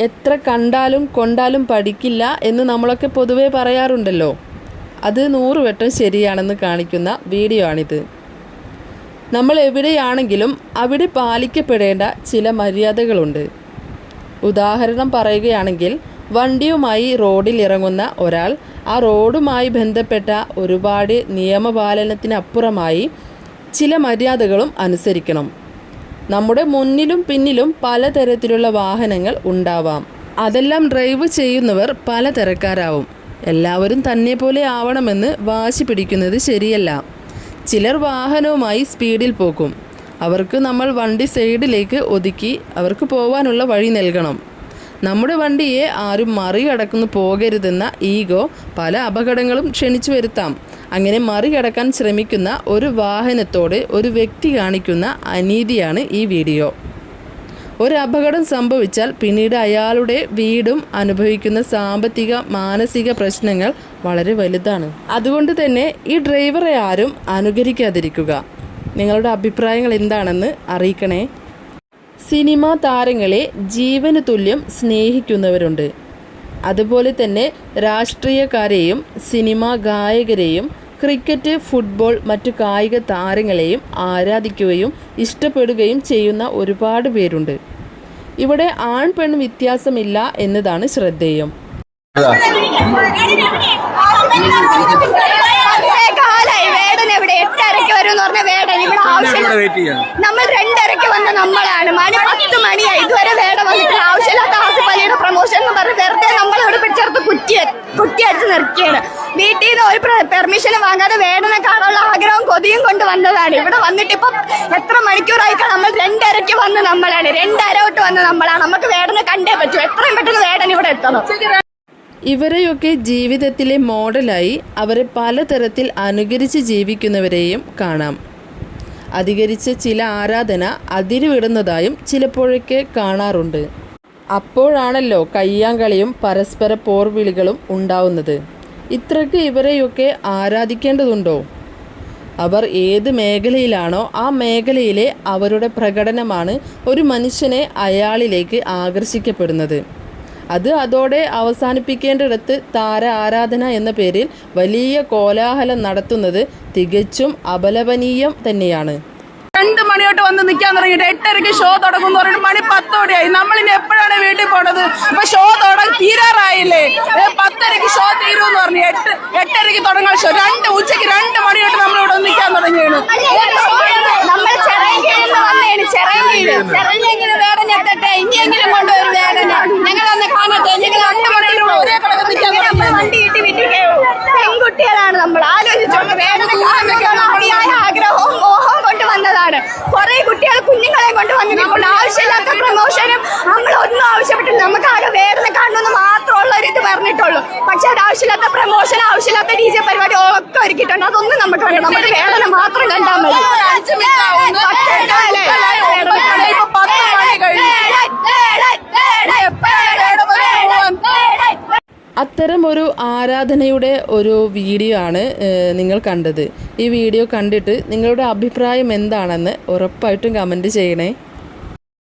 എത്ര കണ്ടാലും കൊണ്ടാലും പഠിക്കില്ല എന്ന് നമ്മളൊക്കെ പൊതുവേ പറയാറുണ്ടല്ലോ. അത് നൂറുവട്ടം ശരിയാണെന്ന് കാണിക്കുന്ന വീഡിയോ ആണിത്. നമ്മൾ എവിടെയാണെങ്കിലും അവിടെ പാലിക്കപ്പെടേണ്ട ചില മര്യാദകളുണ്ട്. ഉദാഹരണം പറയുകയാണെങ്കിൽ വണ്ടിയുമായി റോഡിൽ ഇറങ്ങുന്ന ഒരാൾ ആ റോഡുമായി ബന്ധപ്പെട്ട ഒരുപാട് നിയമപാലനത്തിനപ്പുറമായി ചില മര്യാദകളും അനുസരിക്കണം. നമ്മുടെ മുന്നിലും പിന്നിലും പലതരത്തിലുള്ള വാഹനങ്ങൾ ഉണ്ടാവാം. അതെല്ലാം ഡ്രൈവ് ചെയ്യുന്നവർ പലതരക്കാരാവും എല്ലാവരും തന്നെ പോലെ ആവണമെന്ന് വാശി പിടിക്കുന്നത് ശരിയല്ല. ചിലർ വാഹനവുമായി സ്പീഡിൽ പോകും. അവർക്ക് നമ്മൾ വണ്ടി സൈഡിലേക്ക് ഒതുക്കി അവർക്ക് പോകാനുള്ള വഴി നൽകണം. നമ്മുടെ വണ്ടിയെ ആരും മറികടക്കുന്നു പോകരുതെന്ന ഈഗോ പല അപകടങ്ങളും ക്ഷണിച്ചു വരുത്താം. അങ്ങനെ മറികടക്കാൻ ശ്രമിക്കുന്ന ഒരു വാഹനത്തോട് ഒരു വ്യക്തി കാണിക്കുന്ന അനീതിയാണ് ഈ വീഡിയോ. ഒരു അപകടം സംഭവിച്ചാൽ പിന്നീട് അയാളുടെ വീടും അനുഭവിക്കുന്ന സാമ്പത്തിക മാനസിക പ്രശ്നങ്ങൾ വളരെ വലുതാണ്. അതുകൊണ്ട് തന്നെ ഈ ഡ്രൈവറെ ആരും അനുകരിക്കാതിരിക്കുക. നിങ്ങളുടെ അഭിപ്രായങ്ങൾ എന്താണെന്ന് അറിയിക്കണേ. സിനിമാ താരങ്ങളെ ജീവന് തുല്യം സ്നേഹിക്കുന്നവരുണ്ട്. അതുപോലെ തന്നെ രാഷ്ട്രീയക്കാരെയും സിനിമാ ഗായകരെയും ക്രിക്കറ്റ് ഫുട്ബോൾ മറ്റു കായിക താരങ്ങളെയും ആരാധിക്കുകയും ഇഷ്ടപ്പെടുകയും ചെയ്യുന്ന ഒരുപാട് പേരുണ്ട്. ഇവിടെ ആൺ പെൺ വ്യത്യാസമില്ല എന്നതാണ് ശ്രദ്ധേയം കാലായി വേടൻ എവിടെ എട്ടരയ്ക്ക് വരും എന്ന് പറഞ്ഞ വേടൻ ഇവിടെ ആവശ്യം ഇവിടെ വെയിറ്റ് ചെയ്യാം നമ്മൾ രണ്ടരയ്ക്ക് വന്ന നമ്മളാണ്. മണി പത്ത് മണിയായി ഇതുവരെ വേടൻ വന്നിട്ടില്ല ആവശ്യമില്ലാത്ത ആസിഫലിയുടെ പ്രൊമോഷൻ എന്ന് പറഞ്ഞ് വെറുതെ നമ്മളോട് പിടിച്ചെടുത്ത് കുറ്റി കുറ്റി അടിച്ച് നിർത്തിയാണ്. വീട്ടിൽ നിന്ന് ഒരു പെർമിഷൻ വാങ്ങാതെ വേണമെന്ന് കാണാനുള്ള ആഗ്രഹവും കൊതിയും കൊണ്ട് വന്നതാണ്. ഇവിടെ വന്നിട്ട് ഇപ്പം എത്ര മണിക്കൂറായിക്കാ നമ്മൾ രണ്ടരയ്ക്ക് വന്ന് നമ്മളാണ്. രണ്ടര തൊട്ട് വന്ന് നമ്മളാണ്. നമുക്ക് വേടനെ കണ്ടേ പറ്റൂ. എത്രയും പെട്ടെന്ന് വേടൻ ഇവിടെ എത്തണം. ഇവരെയൊക്കെ ജീവിതത്തിലെ മോഡലായി അവരെ പലതരത്തിൽ അനുകരിച്ച് ജീവിക്കുന്നവരെയും കാണാം. അധികരിച്ച ചില ആരാധന അതിരുവിടുന്നതായും ചിലപ്പോഴൊക്കെ കാണാറുണ്ട്. അപ്പോഴാണല്ലോ കയ്യാങ്കളിയും പരസ്പര പോർവിളികളും ഉണ്ടാവുന്നത്. ഇത്രയ്ക്ക് ഇവരെയൊക്കെ ആരാധിക്കേണ്ടതുണ്ടോ? അവർ ഏത് മേഖലയിലാണോ ആ മേഖലയിലെ അവരുടെ പ്രകടനമാണ് ഒരു മനുഷ്യനെ അയാളിലേക്ക് ആകർഷിക്കപ്പെടുന്നത്. അത് അതോടെ അവസാനിപ്പിക്കേണ്ടിടത്ത് താര ആരാധന എന്ന പേരിൽ വലിയ കോലാഹലം നടത്തുന്നത് തികച്ചും അപലപനീയം തന്നെയാണ്. രണ്ട് മണിയോട്ട് വന്ന് നിൽക്കാൻ തുടങ്ങിയിട്ട് എട്ടരയ്ക്ക് ഷോ തുടങ്ങും പറഞ്ഞിട്ട് മണി പത്തോടെയായി. നമ്മളിനി എപ്പോഴാണ് വീട്ടിൽ പോണത്? അപ്പൊ ഷോ തുടങ്ങി തീരാറായില്ലേ? പത്തരയ്ക്ക് ഷോ തീരുമെന്ന് പറഞ്ഞു. എട്ട് എട്ടരയ്ക്ക് തുടങ്ങാൻ ഷോ രണ്ട് ഉച്ചയ്ക്ക് രണ്ട് മണിയോട്ട് നമ്മളിവിടെ വന്ന് നിൽക്കാൻ തുടങ്ങിയാണ് നമ്മൾ ചിറയൻകീഴിൽ നിന്ന് വന്നേണ് ചിറയൻകീഴ് ചിറയൻകീഴ് വേടൻ എത്തട്ടെ ഇനിയെങ്കിലും കൊണ്ടുവരും വേടന ഞങ്ങളൊന്ന് കാണട്ടെ ഞങ്ങൾ രണ്ട് മണിക്കൂർ ഒരേ കിടന്ന് നിൽക്കാൻ തുടങ്ങി വണ്ടി കിട്ടി വിട്ടിട്ടേ പെൺകുട്ടികളാണ് നമ്മൾ ആലോചിച്ചോണ്ട് വേടനെ കാണുന്ന അതിയായ ആഗ്രഹവും മോഹവും കൊണ്ട് വന്നതാണ് കുറെ കുട്ടികൾ കുഞ്ഞുങ്ങളെ കൊണ്ട് വന്നിട്ടുണ്ട് ആവശ്യമില്ലാത്ത പ്രമോഷനും നമ്മൾ ഒന്നും ആകെ വേടനെ കാണണമെന്ന് മാത്രമുള്ള ഒരു ഇത് പറഞ്ഞിട്ടുള്ളൂ. പക്ഷെ അത് ആവശ്യമില്ലാത്ത പ്രമോഷൻ ആവശ്യമില്ലാത്ത ഡി ജെ പരിപാടി ഒക്കെ ഒരുക്കിയിട്ടുണ്ട്. അതൊന്നും നമുക്ക് വേണ്ട. നമ്മുടെ വേദന മാത്രം കണ്ടാൽ മതി. അത്തരം ഒരു ആരാധനയുടെ ഒരു വീഡിയോ ആണ് നിങ്ങൾ കണ്ടത്. ഈ വീഡിയോ കണ്ടിട്ട് നിങ്ങളുടെ അഭിപ്രായം എന്താണെന്ന് ഉറപ്പായിട്ടും കമന്റ് ചെയ്യണേ.